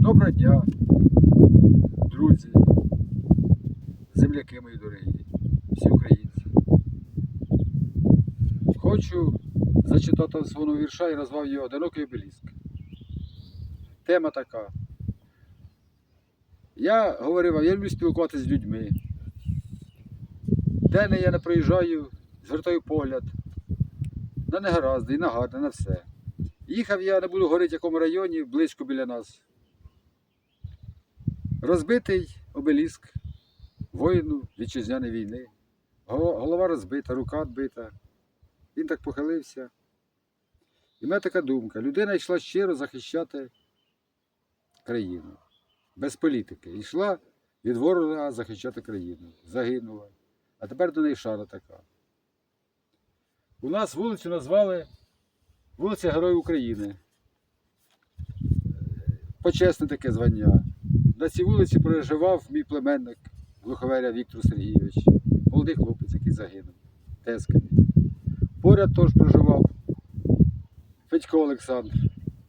Доброго дня, друзі, земляки мої дорогі, всі українці. Хочу зачитати свого вірша і назвав його Одинокий обеліск. Тема така. Я говорив я люблю спілкуватися з людьми. Де не я не проїжджаю, звертаю погляд на негаразди і на гарне, на все. Їхав я, не буду говорити, в якому районі, близько біля нас. Розбитий обеліск воїну вітчизняної війни. Голова розбита, рука відбита. Він так похилився. І в мене така думка: людина йшла щиро захищати країну. Без політики. Йшла від ворога захищати країну. Загинула. А тепер до неї шара така. У нас вулицю назвали вулиця Героїв України. Почесне таке звання. На цій вулиці проживав мій племенник Глуховеря Віктор Сергійович, молодий хлопець, який загинув, тезка мій. Поряд теж проживав Федько Олександр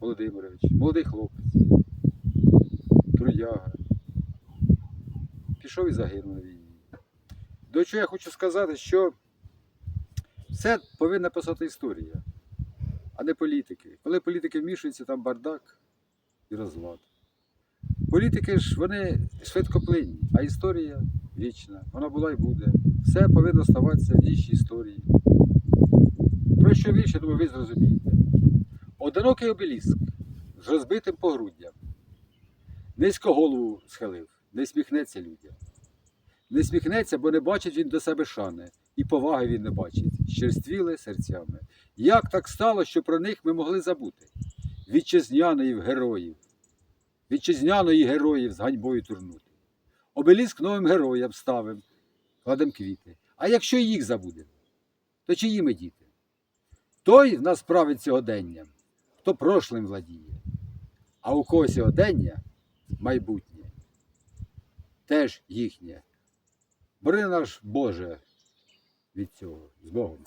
Володимирович, молодий хлопець, трудяга. Пішов і загинув на війні. До чого я хочу сказати, що все повинна писати історія, а не політики. Коли політики вмішуються, там бардак і розлад. Політики ж вони швидкоплинні, а історія вічна. Вона була і буде. Все повинно ставатися в дійсній історії. Про що вірш, я думаю, ви зрозумієте. Одинокий обеліск з розбитим погруддям. Низько голову схилив, не сміхнеться людям. Не сміхнеться, бо не бачить він до себе шани, і поваги він не бачить, щерствіли серцями. Як так стало, що про них ми могли забути? Вітчизняної героїв, вітчизняної героїв з ганьбою турнути. Обеліск новим героям ставим, кладем квіти. А якщо їх забудемо, то чиї ми діти? Той в нас править сьогоденням, хто прошлим владіє, а у кого сьогодення майбутнє, теж їхнє. Бери наш Боже від цього з Богом.